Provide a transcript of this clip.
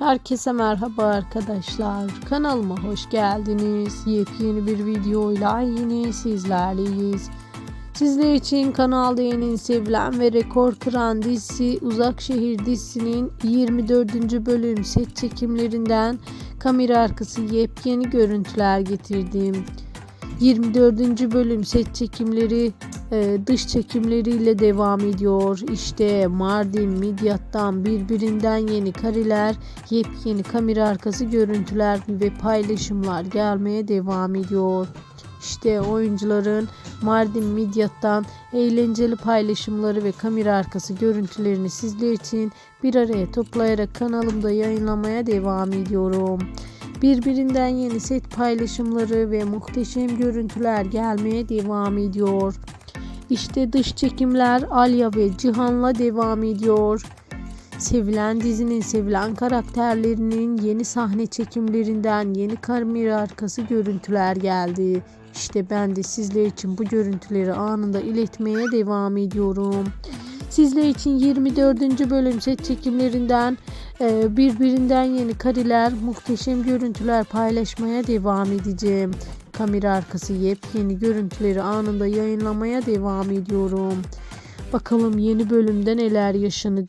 Herkese merhaba arkadaşlar. Kanalıma hoş geldiniz. Yepyeni bir videoyla yine sizlerleyiz. Sizler için kanalda yeni sevilen ve rekor kıran dizisi Uzak Şehir dizisinin 24. bölüm set çekimlerinden kamera arkası yepyeni görüntüler getirdim. 24. bölüm set çekimleri e, dış çekimleriyle devam ediyor. İşte Mardin, Midyat'tan birbirinden yeni kareler, yepyeni kamera arkası görüntüler ve paylaşımlar gelmeye devam ediyor. İşte oyuncuların Mardin Midyat'tan eğlenceli paylaşımları ve kamera arkası görüntülerini sizler için bir araya toplayarak kanalımda yayınlamaya devam ediyorum. Birbirinden yeni set paylaşımları ve muhteşem görüntüler gelmeye devam ediyor. İşte dış çekimler Alya ve Cihan'la devam ediyor. Sevilen dizinin sevilen karakterlerinin yeni sahne çekimlerinden yeni kamera arkası görüntüler geldi. İşte ben de sizler için bu görüntüleri anında iletmeye devam ediyorum. Sizler için 24. bölüm set çekimlerinden birbirinden yeni kareler, muhteşem görüntüler paylaşmaya devam edeceğim. Kamera arkası yepyeni görüntüleri anında yayınlamaya devam ediyorum. Bakalım yeni bölümde neler yaşanacak.